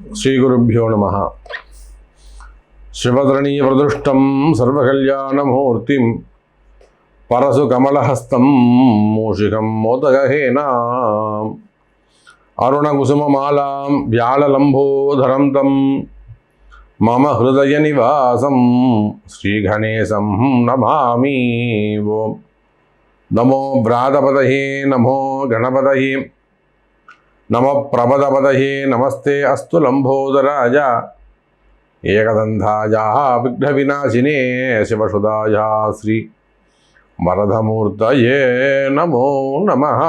శ్రీగురుభ్యో నమ శివధరణీయప్రదృష్టం సర్వకల్యాణమూర్తిం పరసు కమలహస్తం మూషికం మోదగహేనా అరుణకుసుమమాలాం వ్యాళలంబోధరం తం మమ హృదయ నివాసం శ్రీగణేశం నమామి ఓం నమో భ్రాతపదయే నమో గణపదయే ನಮ ಪ್ರಬದಪದಹೇ ನಮಸ್ತೆ ಅಸ್ತು ಲಂಬೋದರಾಜ. ಏಕದಂಧಾಯ ವಿಘ್ನವಿನಾಶಿನೇ ಶಿವಸುಧಾಯ ಶ್ರೀ ವರದಮೂರ್ತಯೇ ನಮೋ ನಮಃ.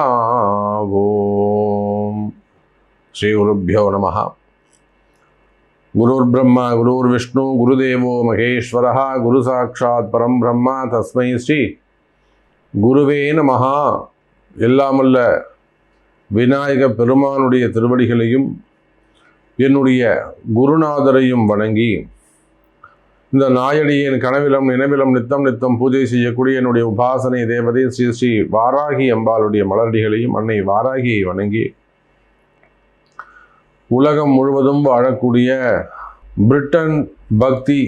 ಓಂ. ಶ್ರೀ ಗುರುಭ್ಯೋ ನಮಃ. ಗುರುರ್ಬ್ರಹ್ಮ, ಗುರುರ್ವಿಷ್ಣು, ಗುರುದೇವೋ ಮಹೇಶ್ವರ ಗುರು ಸಾಕ್ಷಾತ್ ಪರಂ ಬ್ರಹ್ಮ ತಸ್ಮೈ ಶ್ರೀ ಗುರುವೇ ನಮಃ. ಎಲ್ಲ ಎಲ್ಲಾಮಲ್ಲ விநாயக பெருமானுடைய திருவடிகளையும் என்னுடைய குருநாதரையும் வணங்கி இந்த நாயடியின் கனவிலம் நினைவிலம் நித்தம் நித்தம் பூஜை செய்யக்கூடிய என்னுடைய உபாசனை தேவதை ஸ்ரீ ஸ்ரீ வாராகி அம்பாளுடைய மலரடிகளையும் அன்னை வாராகியை வணங்கி உலகம் முழுவதும் வாழக்கூடிய பிரிட்டன் பக்தி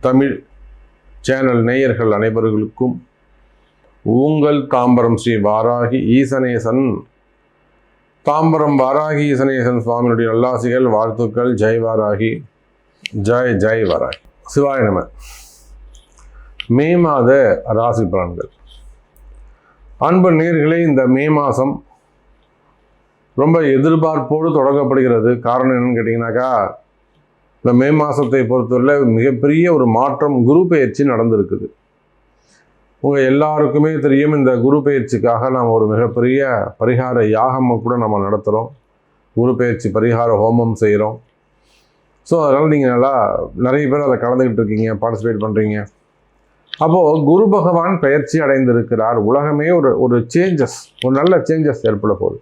தமிழ் சேனல் நேயர்கள் அனைவர்களுக்கும் உங்கள் தாம்பரம் ஸ்ரீ வாராகி ஈசனேசன் தாம்பரம் வாராகி ஈசனேசன் சுவாமியுடைய நல்லாசிகள் வாழ்த்துக்கள் ஜெய் வாராகி ஜெய் ஜெய் வாராகி. சிவாய நம. மே மாத ராசி பலன்கள். அன்பு நேர்களே இந்த மே மாதம் ரொம்ப எதிர்பார்ப்போடு தொடங்கப்படுகிறது. காரணம் என்னன்னு கேட்டிங்கனாக்கா இந்த மே மாதத்தை பொறுத்தவரை மிகப்பெரிய ஒரு மாற்றம் குரு பெயர்ச்சி நடந்திருக்குது. உங்கள் எல்லாருக்குமே தெரியும் இந்த குரு பயிற்சிக்காக நாம் ஒரு மிகப்பெரிய பரிகார யாகம் கூட நம்ம நடத்துகிறோம் குரு பயிற்சி பரிகார ஹோமம் செய்கிறோம் ஸோ அதனால் நீங்கள் நல்லா நிறைய பேர் அதை கலந்துக்கிட்டு இருக்கீங்க பார்ட்டிசிபேட் பண்ணுறீங்க அப்போது குரு பகவான் பயிற்சி அடைந்திருக்கிறார். உலகமே ஒரு ஒரு சேஞ்சஸ் ஒரு நல்ல சேஞ்சஸ் ஏற்பட போகுது.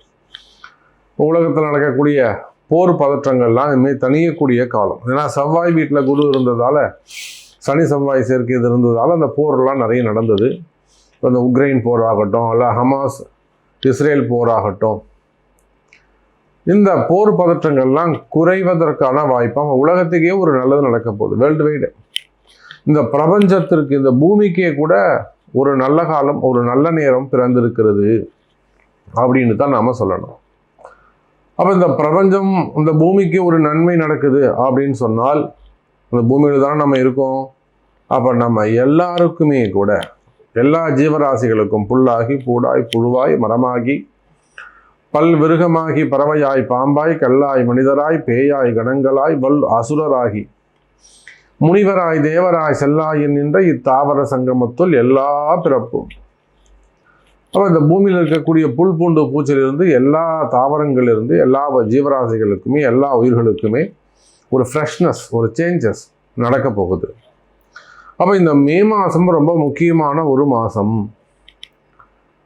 உலகத்தில் நடக்கக்கூடிய போர் பதற்றங்கள்லாம் இனிமேல் தனியக்கூடிய காலம். ஏன்னா செவ்வாய் வீட்டில் குரு இருந்ததால் சனி செவ்வாய் சேர்க்கை இது இருந்ததால் அந்த போர்லாம் நிறைய நடந்தது. இப்போ இந்த உக்ரைன் போர் ஆகட்டும் இல்லை ஹமாஸ் இஸ்ரேல் போர் ஆகட்டும் இந்த போர் பதற்றங்கள்லாம் குறைவதற்கான வாய்ப்பாக உலகத்துக்கே ஒரு நல்லது நடக்க போகுது வேர்ல்டு வைடு இந்த பிரபஞ்சத்திற்கு இந்த பூமிக்கே கூட ஒரு நல்ல காலம் ஒரு நல்ல நேரம் பிறந்திருக்கிறது அப்படின்னு தான் நாம் சொல்லணும். அப்போ இந்த பிரபஞ்சம் இந்த பூமிக்கு ஒரு நன்மை நடக்குது அப்படின்னு சொன்னால் அந்த பூமியில் தானே நம்ம இருக்கோம். அப்போ நம்ம எல்லாருக்குமே கூட எல்லா ஜீவராசிகளுக்கும் புல்லாகி பூடாய் புழுவாய் மரமாகி பல் விருகமாகி பறவையாய் பாம்பாய் கல்லாய் மனிதராய் பேயாய் கணங்களாய் வல் அசுரராகி முனிவராய் தேவராய் செல்லாயின் நின்ற இத்தாவர சங்கமத்துள் எல்லா பிறப்பும். அப்போ இந்த பூமியில் இருக்கக்கூடிய புல் பூண்டு பூச்சிலிருந்து எல்லா தாவரங்களிலிருந்து எல்லா ஜீவராசிகளுக்குமே எல்லா உயிர்களுக்குமே ஒரு ஃப்ரெஷ்னஸ் ஒரு சேஞ்சஸ் நடக்க போகுது. அப்போ இந்த மே மாதம் ரொம்ப முக்கியமான ஒரு மாதம்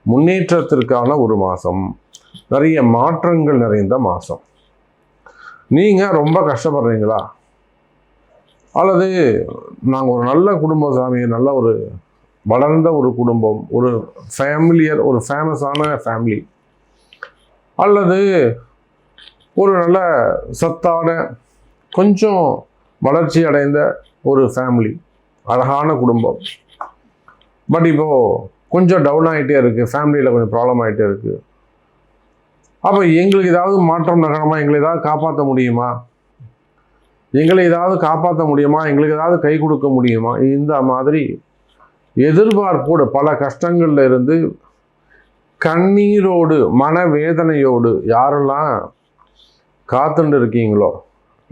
முன்னேற்றத்திற்கான ஒரு மாதம் நிறைய மாற்றங்கள் நிறைந்த மாதம் நீங்கள் ரொம்ப கஷ்டப்படுறீங்களா? அல்லது நாங்கள் ஒரு நல்ல குடும்ப சாமி நல்ல ஒரு வளர்ந்த ஒரு குடும்பம் ஒரு ஃபேமிலியர் ஒரு ஃபேமஸான ஃபேமிலி அல்லது ஒரு நல்ல சத்தான கொஞ்சம் வளர்ச்சி அடைந்த ஒரு ஃபேமிலி அழகான குடும்பம். பட் இப்போது கொஞ்சம் டவுன் ஆகிட்டே இருக்குது ஃபேமிலியில் கொஞ்சம் ப்ராப்ளம் ஆகிட்டே இருக்குது அப்போ எங்களுக்கு ஏதாவது மாற்றம் நகரமாக எங்களை ஏதாவது காப்பாற்ற முடியுமா? எங்களை ஏதாவது காப்பாற்ற முடியுமா? எங்களுக்கு ஏதாவது கை கொடுக்க முடியுமா? இந்த மாதிரி எதிர்பார்ப்போடு பல கஷ்டங்கள்ல இருந்து கண்ணீரோடு மனவேதனையோடு யாரெல்லாம் காத்துட்டு இருக்கீங்களோ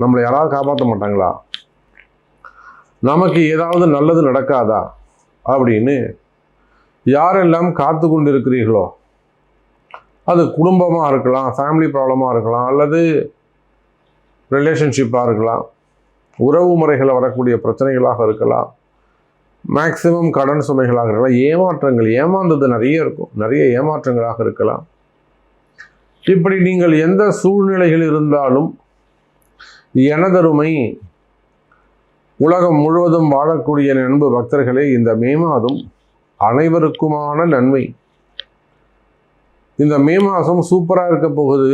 நம்மளை யாராவது காப்பாற்ற மாட்டாங்களா? நமக்கு ஏதாவது நல்லது நடக்காதா? அப்படின்னு யாரெல்லாம் காத்து கொண்டு இருக்கிறீர்களோ அது குடும்பமாக இருக்கலாம் ஃபேமிலி ப்ராப்ளமாக இருக்கலாம் அல்லது ரிலேஷன்ஷிப்பாக இருக்கலாம் உறவு முறைகளில் வரக்கூடிய பிரச்சனைகளாக இருக்கலாம் மேக்சிமம் கடன் சுமைகளாக இருக்கலாம் ஏமாற்றங்கள் ஏமாந்தது நிறைய இருக்கும் நிறைய ஏமாற்றங்களாக இருக்கலாம். இப்படி நீங்கள் எந்த சூழ்நிலையில் இருந்தாலும் எனதருமை. உலகம் முழுவதும் வாழக்கூடிய நண்பு பக்தர்களே இந்த மே மாதம் அனைவருக்குமான நன்மை. இந்த மே மாதம் சூப்பராக இருக்க போகுது.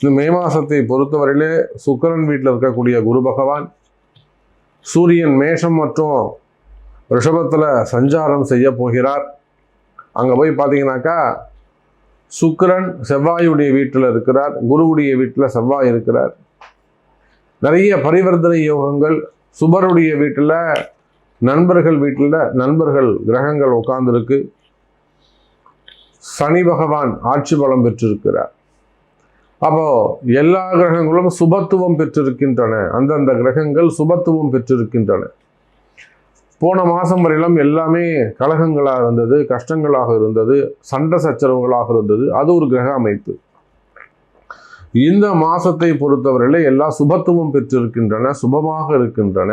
இந்த மே மாதத்தை பொறுத்தவரையிலே சுக்கிரன் வீட்டில் இருக்கக்கூடிய குரு பகவான் சூரியன் மேஷம் மற்றும் ரிஷபத்தில் சஞ்சாரம் செய்ய போகிறார். அங்கே போய் பார்த்தீங்கன்னாக்கா சுக்கிரன் செவ்வாயுடைய வீட்டில் இருக்கிறார் குருவுடைய வீட்டில் செவ்வாய் இருக்கிறார். நிறைய பரிவர்த்தனை யோகங்கள் சுபருடைய வீட்டில் நண்பர்கள் வீட்டில் நண்பர்கள் கிரகங்கள் உட்கார்ந்துருக்கு. சனி பகவான் ஆட்சி பலம் பெற்றிருக்கிறார். அப்போ எல்லா கிரகங்களும் சுபத்துவம் பெற்றிருக்கின்றன. அந்தந்த கிரகங்கள் சுபத்துவம் பெற்றிருக்கின்றன. போன மாதம் வரையிலும் எல்லாமே கலகங்களாக இருந்தது கஷ்டங்களாக இருந்தது சண்டை சச்சரவுகளாக இருந்தது. அது ஒரு கிரக அமைப்பு. இந்த மாசத்தை பொறுத்தவரையில எல்லா சுபத்துவம் பெற்றிருக்கின்றன சுபமாக இருக்கின்றன.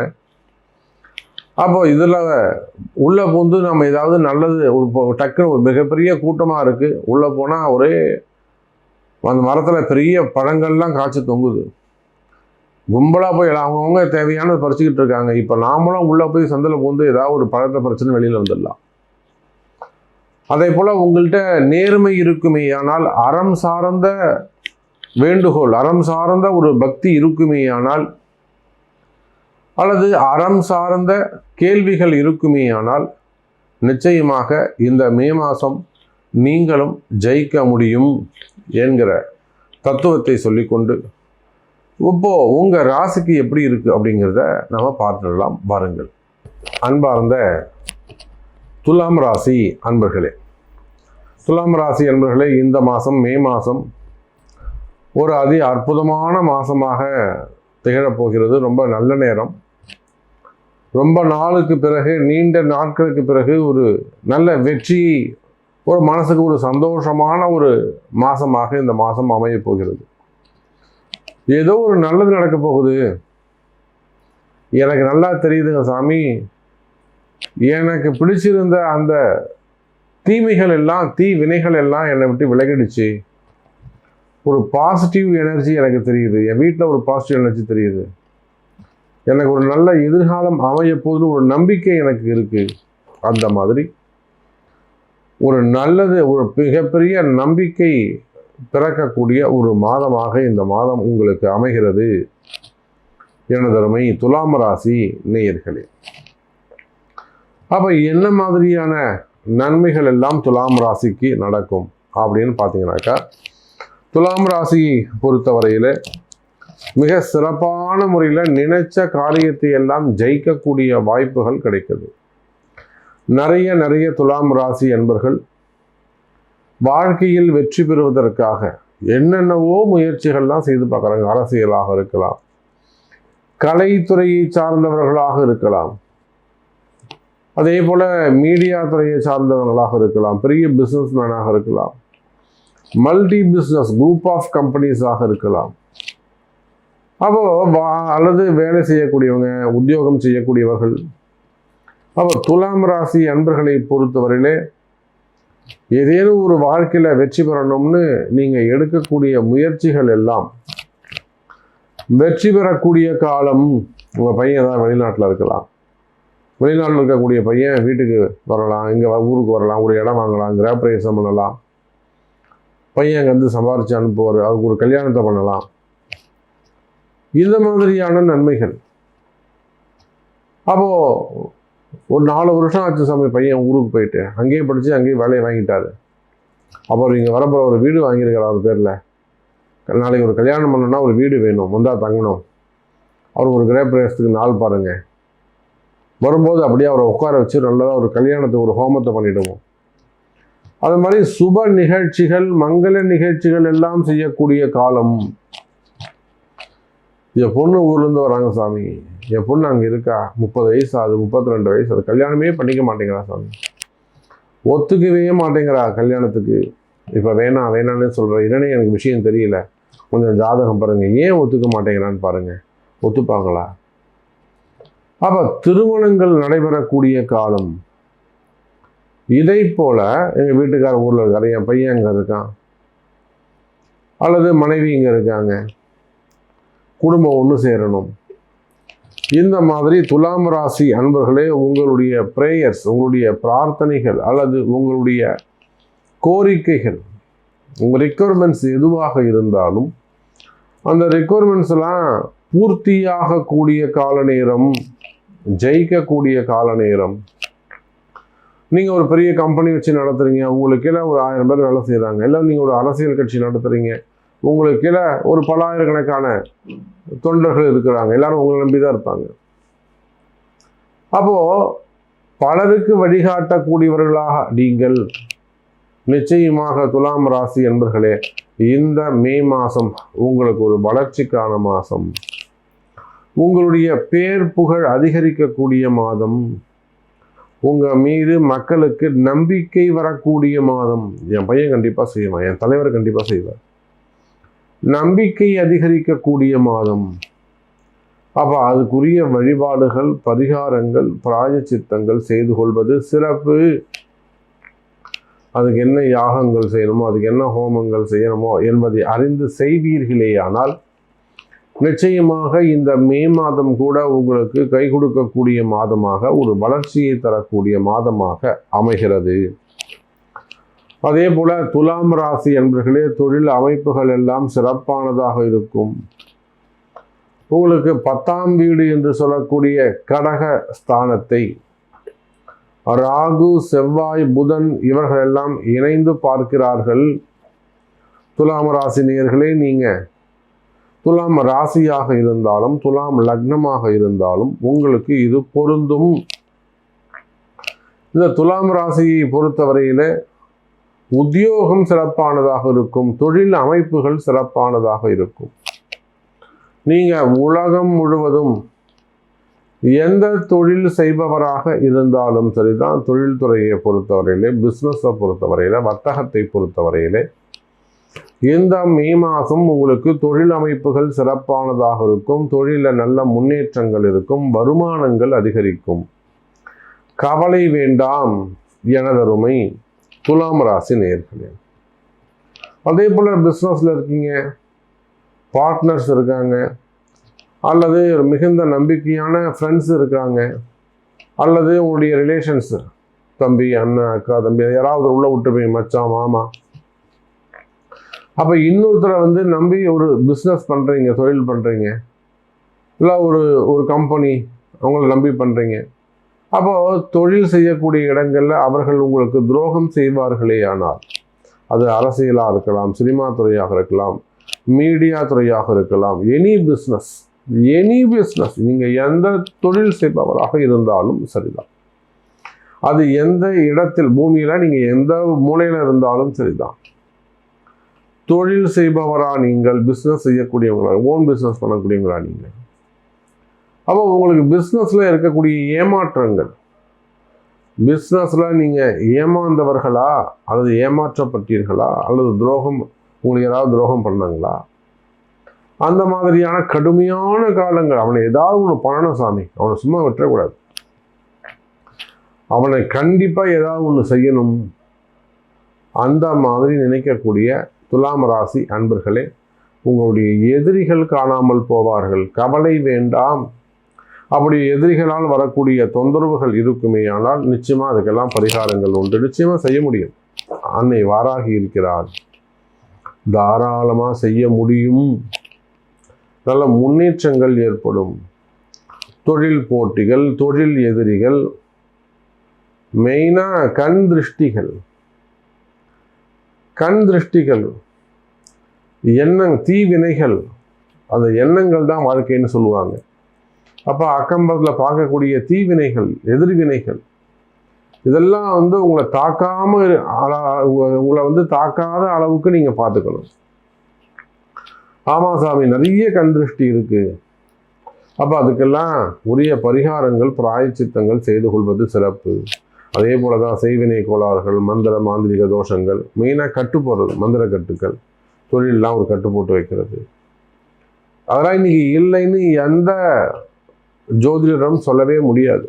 அப்போ இதில் உள்ளே பூந்து நம்ம ஏதாவது நல்லது ஒரு டக்குன்னு ஒரு மிகப்பெரிய கூட்டமாக இருக்குது உள்ளே போனால் ஒரே அந்த மரத்தில் பெரிய பழங்கள்லாம் காய்ச்சி தொங்குது. கும்பலாக போய் அவங்கவுங்க தேவையானது பறிச்சுக்கிட்டு இருக்காங்க. இப்போ நாமளும் உள்ளே போய் சந்தையில் பூந்து ஏதாவது ஒரு பழத்தை பிரச்சனை வெளியில் வந்துடலாம். அதே போல் உங்கள்கிட்ட நேர்மை இருக்குமே ஆனால் அறம் சார்ந்த வேண்டுகோள். அறம் சார்ந்த ஒரு பக்தி இருக்குமேயானால் அல்லது அறம் சார்ந்த கேள்விகள் இருக்குமேயானால் நிச்சயமாக இந்த மே மாதம் நீங்களும் ஜெயிக்க முடியும் என்கிற தத்துவத்தை சொல்லிக்கொண்டு இப்போ உங்கள் ராசிக்கு எப்படி இருக்கு? அப்படிங்கிறத நம்ம பார்த்துடலாம். பாருங்கள் அன்பார்ந்த துலாம் ராசி அன்பர்களே துலாம் ராசி அன்பர்களே இந்த மாதம் மே மாதம் ஒரு அதி அற்புதமான மாதமாக திகழப் போகிறது ரொம்ப நல்ல நேரம். ரொம்ப நாளுக்கு பிறகு நீண்ட நாட்களுக்கு பிறகு ஒரு நல்ல வெற்றி ஒரு மனசுக்கு ஒரு சந்தோஷமான ஒரு மாதமாக இந்த மாதம் அமையப் போகிறது. ஏதோ ஒரு நல்லது நடக்க போகுது. எனக்கு நல்லா தெரியுதுங்க சாமி. எனக்கு பிடிச்சிருந்த அந்த தீமைகள் எல்லாம் தீ வினைகள் எல்லாம் என்னை விட்டு விலகிடுச்சு. ஒரு பாசிட்டிவ் எனர்ஜி எனக்கு தெரியுது. என் வீட்டில் ஒரு பாசிட்டிவ் எனர்ஜி தெரியுது. எனக்கு ஒரு நல்ல எதிர்காலம் அமைய போகுது ஒரு நம்பிக்கை எனக்கு இருக்குது அந்த மாதிரி ஒரு நல்லது ஒரு மிகப்பெரிய நம்பிக்கை பிறக்கக்கூடிய ஒரு மாதமாக இந்த மாதம் உங்களுக்கு அமைகிறது. எனதருமை துலாம் ராசி நேயர்களே. அப்போ என்ன மாதிரியான நன்மைகள் எல்லாம் துலாம் ராசிக்கு நடக்கும் அப்படின்னு பார்த்தீங்கன்னாக்கா துலாம் ராசியை பொறுத்தவரையில் மிக சிறப்பான முறையில் நினைச்ச காரியத்தை எல்லாம் ஜெயிக்கக்கூடிய வாய்ப்புகள் கிடைக்குது. நிறைய நிறைய துலாம் ராசி என்பர்கள் வாழ்க்கையில் வெற்றி பெறுவதற்காக என்னென்னவோ முயற்சிகள்லாம் செய்து பார்க்குறாங்க. அரசியலாக இருக்கலாம் கலைத்துறையை சார்ந்தவர்களாக இருக்கலாம் அதே போல் மீடியா துறையை சார்ந்தவர்களாக இருக்கலாம் பெரிய பிஸ்னஸ் மேனாக இருக்கலாம் மல்டி பிஸ்னஸ் குரூப் ஆஃப் கம்பெனிஸாக இருக்கலாம். அப்போ அல்லது வேலை செய்யக்கூடியவங்க உத்தியோகம் செய்யக்கூடியவர்கள் அப்போ துலாம் ராசி அன்பர்களை பொறுத்தவரையிலே ஏதேனும் ஒரு வாழ்க்கையில் வெற்றி பெறணும்னு நீங்கள் எடுக்கக்கூடிய முயற்சிகள் எல்லாம் வெற்றி பெறக்கூடிய காலம் உங்கள் பையன் தான் வெளிநாட்டில் இருக்கலாம். வெளிநாட்டில் இருக்கக்கூடிய பையன் வீட்டுக்கு வரலாம் இங்கே ஊருக்கு வரலாம் ஒரு இடம் வாங்கலாம் கிரகப்பிரவேசம் பண்ணலாம். பையன் அங்கே வந்து சம்பாரித்து அனுப்புவார். அவருக்கு ஒரு கல்யாணத்தை பண்ணலாம். இந்த மாதிரியான நன்மைகள். அப்போது ஒரு நாலு வருஷம் ஆச்சு சாமி பையன் ஊருக்கு போயிட்டு. அங்கேயே படித்து அங்கேயே வேலையை வாங்கிட்டாரு. அப்புறம் இங்கே வரப்போகிற ஒரு வீடு வாங்கியிருக்காரு அவர் பேரில். நாளைக்கு ஒரு கல்யாணம் பண்ணணும்னா ஒரு வீடு வேணும். வந்தால் தங்கணும். அவர் ஒரு கிரகப்பிரவேசத்துக்கு நாள் பாருங்கள் வரும்போது அப்படியே அவரை உட்கார வச்சு நல்லதாக ஒரு கல்யாணத்துக்கு ஒரு ஹோமத்தை பண்ணிவிடுவோம் அது மாதிரி சுப நிகழ்ச்சிகள் மங்கள நிகழ்ச்சிகள் எல்லாம் செய்யக்கூடிய காலம். என் பொண்ணு ஊர்லேருந்து வராங்க சாமி. என் பொண்ணு அங்கே இருக்கா? முப்பது வயசு ஆகுது முப்பத்தி ரெண்டு வயசு அது கல்யாணமே பண்ணிக்க மாட்டேங்கிறா சாமி. ஒத்துக்கவே மாட்டேங்கிறா கல்யாணத்துக்கு. இப்போ வேணாம் வேணான்னு சொல்கிறேன் என்னன்னு எனக்கு விஷயம் தெரியல. கொஞ்சம் ஜாதகம் பாருங்கள் ஏன் ஒத்துக்க மாட்டேங்கிறான்னு பாருங்கள் ஒத்துப்பாங்களா? அப்போ திருமணங்கள் நடைபெறக்கூடிய காலம். இதை போல் எங்கள் வீட்டுக்கார ஊரில் இருக்கார் என் பையன் அங்கே இருக்கான். அல்லது மனைவி இங்கே இருக்காங்க. குடும்பம் ஒன்று சேரணும். இந்த மாதிரி துலாம் ராசி அன்பர்களே உங்களுடைய ப்ரேயர்ஸ் உங்களுடைய பிரார்த்தனைகள் அல்லது உங்களுடைய கோரிக்கைகள் உங்கள் ரெக்குவயர்மெண்ட்ஸ் எதுவாக இருந்தாலும் அந்த ரெக்குவயர்மெண்ட்ஸ்லாம் பூர்த்தியாகக்கூடிய கால நேரம் ஜெயிக்கக்கூடிய கால நேரம் நீங்கள் ஒரு பெரிய கம்பெனி வச்சு நடத்துறீங்க உங்களுக்கு கீழே ஒரு ஆயிரம் பேர் வேலை செய்கிறாங்க இல்லை நீங்கள் ஒரு அரசியல் கட்சி நடத்துறீங்க உங்களுக்கு கீழே ஒரு பலாயிரக்கணக்கான தொண்டர்கள் இருக்கிறாங்க. எல்லாரும் உங்களை நம்பி தான் இருப்பாங்க. அப்போ பலருக்கு வழிகாட்டக்கூடியவர்களாக நீங்கள் நிச்சயமாக துலாம் ராசி என்பர்களே இந்த மே மாதம் உங்களுக்கு ஒரு வளர்ச்சிக்கான மாதம் உங்களுடைய பேர் புகழ் அதிகரிக்கக்கூடிய மாதம். உங்கள் மீது மக்களுக்கு நம்பிக்கை வரக்கூடிய மாதம். என் பையன் கண்டிப்பாக செய்வான். என் தலைவர் கண்டிப்பாக செய்வார். நம்பிக்கை அதிகரிக்கக்கூடிய மாதம். அப்போ அதுக்குரிய வழிபாடுகள் பரிகாரங்கள் பிராயச்சித்தங்கள் செய்து கொள்வது சிறப்பு. அதுக்கு என்ன யாகங்கள் செய்யணுமோ அதுக்கு என்ன ஹோமங்கள் செய்யணுமோ என்பதை அறிந்து செய்வீர்களேயானால் நிச்சயமாக இந்த மே மாதம் கூட உங்களுக்கு கை கொடுக்கக்கூடிய மாதமாக ஒரு வளர்ச்சியை தரக்கூடிய மாதமாக அமைகிறது. அதே போல துலாம் ராசி என்பர்களே தொழில் அமைப்புகள் எல்லாம் சிறப்பானதாக இருக்கும். உங்களுக்கு பத்தாம் வீடு என்று சொல்லக்கூடிய கடக ஸ்தானத்தை ராகு செவ்வாய் புதன் இவர்களெல்லாம் இணைந்து பார்க்கிறார்கள். துலாம் ராசி நேயர்களே நீங்கள் துலாம் ராசியாக இருந்தாலும் துலாம் லக்னமாக இருந்தாலும் உங்களுக்கு இது பொருந்தும். இந்த துலாம் ராசியை பொறுத்தவரையில் உத்தியோகம் சிறப்பானதாக இருக்கும் தொழில் அமைப்புகள் சிறப்பானதாக இருக்கும். நீங்கள் உலகம் முழுவதும் எந்த தொழில் செய்பவராக இருந்தாலும் சரிதான் தொழில்துறையை பொறுத்தவரையிலே பிஸ்னஸை பொறுத்தவரையில் வர்த்தகத்தை பொறுத்தவரையிலே இந்த மே மாதம் உங்களுக்கு தொழில் அமைப்புகள் சிறப்பானதாக இருக்கும். தொழிலில் நல்ல முன்னேற்றங்கள் இருக்கும். வருமானங்கள் அதிகரிக்கும். கவலை வேண்டாம். எனதருமை துலாம் ராசி நேர்களே. அதே போல் பிஸ்னஸில் இருக்கீங்க. பார்ட்னர்ஸ் இருக்காங்க. அல்லது மிகுந்த நம்பிக்கையான ஃப்ரெண்ட்ஸ் இருக்காங்க. அல்லது உங்களுடைய ரிலேஷன்ஸ் தம்பி அண்ணன் அக்கா தம்பி யாராவது உள்ள விட்டு போய் மச்சான் மாமா அப்போ இன்னொருத்தரை வந்து நம்பி ஒரு பிஸ்னஸ் பண்ணுறீங்க தொழில் பண்ணுறீங்க இல்லை ஒரு ஒரு கம்பெனி அவங்கள நம்பி பண்ணுறீங்க அப்போ தொழில் செய்யக்கூடிய இடங்களில் அவர்கள் உங்களுக்கு துரோகம் செய்வார்களே ஆனால் அது அரசியலாக இருக்கலாம் சினிமா துறையாக இருக்கலாம் மீடியா துறையாக இருக்கலாம் எனி பிஸ்னஸ் எனி பிஸ்னஸ் நீங்கள் எந்த தொழில் செய்பவராக இருந்தாலும் சரிதான். அது எந்த இடத்தில் பூமியில் நீங்கள் எந்த மூலையில் இருந்தாலும் சரிதான். தொழில் செய்பவரா நீங்கள் பிஸ்னஸ் செய்யக்கூடியவங்களா ஓன் பிஸ்னஸ் பண்ணக்கூடியவங்களா நீங்கள் அப்போ உங்களுக்கு பிஸ்னஸில் இருக்கக்கூடிய ஏமாற்றங்கள் பிஸ்னஸில் நீங்கள் ஏமாந்தவர்களா அல்லது ஏமாற்றப்பட்டீர்களா அல்லது துரோகம் உங்களுக்கு ஏதாவது துரோகம் பண்ணாங்களா? அந்த மாதிரியான கடுமையான காலங்கள் அவனை ஏதாவது ஒன்று பண்ணணும் சாமி அவனை சும்மா விட்டுறக்கூடாது. அவனை கண்டிப்பாக ஏதாவது ஒன்று செய்யணும். அந்த மாதிரி நினைக்கக்கூடிய துலாம் ராசி அன்பர்களே உங்களுடைய எதிரிகள் காணாமல் போவார்கள். கவலை வேண்டாம். அப்படி எதிரிகளால் வரக்கூடிய தொந்தரவுகள் இருக்குமே ஆனால் நிச்சயமாக அதுக்கெல்லாம் பரிகாரங்கள் உண்டு. நிச்சயமாக செய்ய முடியும். அன்னை வாராகி இருக்கிறார் தாராளமாக செய்ய முடியும். நல்ல முன்னேற்றங்கள் ஏற்படும். தொழில் போட்டிகள் தொழில் எதிரிகள் மெயினாக கண் திருஷ்டிகள். கண் திருஷ்டிகள். எண்ணங் தீவினைகள் அந்த எண்ணங்கள் தான் வாழ்க்கைன்னு சொல்லுவாங்க. அப்போ அக்கம்பத்தில் பார்க்கக்கூடிய தீவினைகள் எதிர்வினைகள் இதெல்லாம் வந்து உங்களை தாக்காம அள- உங்களை வந்து தாக்காத அளவுக்கு நீங்கள் பார்த்துக்கணும். ஆமா சாமி நிறைய கண்திருஷ்டி இருக்குது அப்போ அதுக்கெல்லாம் உரிய பரிகாரங்கள் பிராயச்சித்தங்கள் செய்து கொள்வது சிறப்பு. அதே போல தான் செய்வினை கோளாறுகள் மந்திர மாந்திரிக தோஷங்கள் மெயினாக கட்டு போடுறது மந்திர கட்டுக்கள். தொழிலெலாம் ஒரு கட்டு போட்டு வைக்கிறது. அதெல்லாம் இன்னைக்கு இல்லைன்னு எந்த ஜோதிடரும் சொல்லவே முடியாது.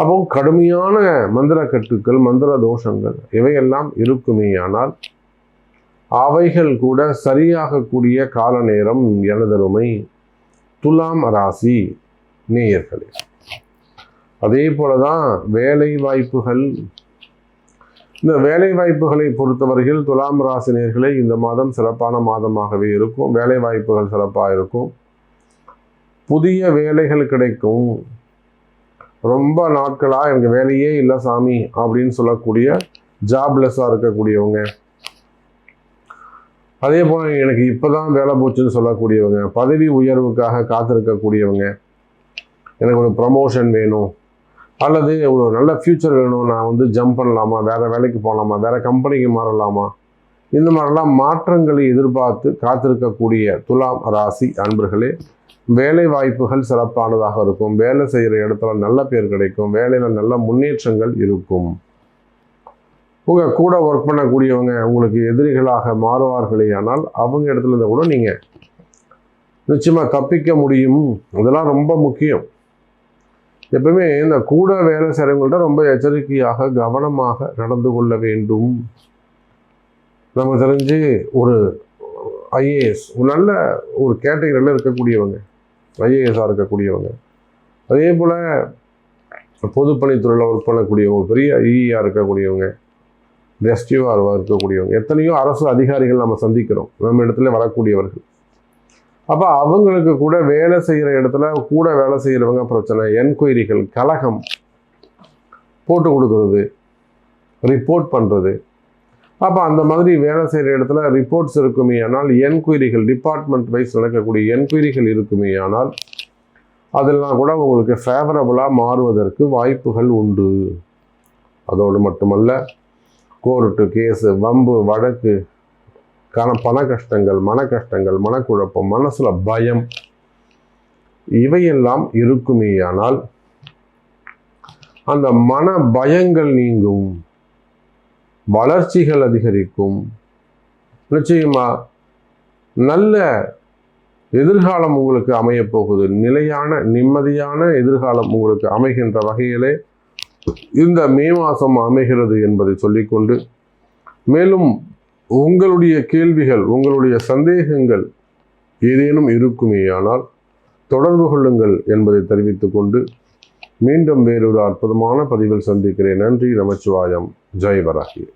அப்போ கடுமையான மந்திர கட்டுக்கள் மந்திர தோஷங்கள் இவையெல்லாம் இருக்குமேயானால் அவைகள் கூட சரியாகக்கூடிய கால நேரம் எனதருமை துலாம் ராசி நேயர்களே. அதே போலதான் வேலை வாய்ப்புகள் இந்த வேலை வாய்ப்புகளை பொறுத்தவரையில் துலாம் ராசினியர்களே இந்த மாதம் சிறப்பான மாதமாகவே இருக்கும். வேலை வாய்ப்புகள் சிறப்பாக இருக்கும் புதிய வேலைகள் கிடைக்கும். ரொம்ப நாட்களாக எனக்கு வேலையே இல்லை சாமி அப்படின்னு சொல்லக்கூடிய ஜாப்லெஸ்ஸாக இருக்கக்கூடியவங்க. அதே போல் எனக்கு இப்போ தான் வேலை போச்சுன்னு சொல்லக்கூடியவங்க. பதவி உயர்வுக்காக காத்திருக்கக்கூடியவங்க. எனக்கு ஒரு ப்ரமோஷன் வேணும். அல்லது ஒரு நல்ல ஃப்யூச்சர் வேணும் நான் வந்து ஜம்ப் பண்ணலாமா? வேறு வேலைக்கு போகலாமா வேறு கம்பெனிக்கு மாறலாமா? இந்த மாதிரிலாம் மாற்றங்களை எதிர்பார்த்து காத்திருக்கக்கூடிய துலாம் ராசி அன்பர்களே வேலை வாய்ப்புகள் சிறப்பானதாக இருக்கும். வேலை செய்கிற இடத்துல நல்ல பேர் கிடைக்கும். வேலையில் நல்ல முன்னேற்றங்கள் இருக்கும். உங்கள் கூட ஒர்க் பண்ணக்கூடியவங்க உங்களுக்கு எதிரிகளாக மாறுவார்களே ஆனால் அவங்க இடத்துல இருந்து கூட நீங்கள் நிச்சயமாக தப்பிக்க முடியும். இதெல்லாம் ரொம்ப முக்கியம். எப்பவுமே இந்த கூட வேலை செய்கிறவங்கள்ட்ட ரொம்ப எச்சரிக்கையாக கவனமாக நடந்து கொள்ள வேண்டும். நம்ம தெரிஞ்சு ஒரு ஐஏஎஸ் ஒரு நல்ல ஒரு கேட்டகரியில் இருக்கக்கூடியவங்க ஐஏஎஸ்ஸாக இருக்கக்கூடியவங்க. அதே போல் பொதுப்பணித்துறையில் ஒர்க் பண்ணக்கூடியவங்க பெரிய ஐஇஆர் இருக்கக்கூடியவங்க ரெஸ்டியூவாக இருக்கக்கூடியவங்க எத்தனையோ அரசு அதிகாரிகள் நம்ம சந்திக்கிறோம். நம்ம இடத்துல வரக்கூடியவர்கள். அப்போ அவங்களுக்கு கூட வேலை செய்கிற இடத்துல கூட வேலை செய்கிறவங்க பிரச்சனை. என்கொயரிகள் கலகம் போட்டு கொடுக்கறது ரிப்போர்ட் பண்ணுறது அப்போ அந்த மாதிரி வேலை செய்கிற இடத்துல ரிப்போர்ட்ஸ் இருக்குமே ஆனால் என்கொயரிகள் டிபார்ட்மெண்ட் வைஸ் நடக்கக்கூடிய என்கொயரிகள் இருக்குமே ஆனால் அதெல்லாம் கூட உங்களுக்கு ஃபேவரபுளாக மாறுவதற்கு வாய்ப்புகள் உண்டு. அதோடு மட்டுமல்ல கோர்ட்டு கேஸு வம்பு வழக்கு கன பண கஷ்டங்கள் மன கஷ்டங்கள் மனக்குழப்பம் மனசுல பயம். இவையெல்லாம் இருக்குமேயானால் அந்த மன பயங்கள் நீங்கும். வளர்ச்சிகள் அதிகரிக்கும். நிச்சயமா நல்ல எதிர்காலம் உங்களுக்கு அமையப் போகுது நிலையான நிம்மதியான எதிர்காலம் உங்களுக்கு அமைகின்ற வகையிலே இந்த மே மாதம் அமைகிறது என்பதை சொல்லிக்கொண்டு மேலும் உங்களுடைய கேள்விகள் உங்களுடைய சந்தேகங்கள் ஏதேனும் இருக்குமேயானால் தொடர்பு கொள்ளுங்கள் என்பதை தெரிவித்துக் கொண்டு மீண்டும் வேறொரு அற்புதமான பதிவில் சந்திக்கிறேன். நன்றி நமச்சிவாயம். ஜெய் வராகி.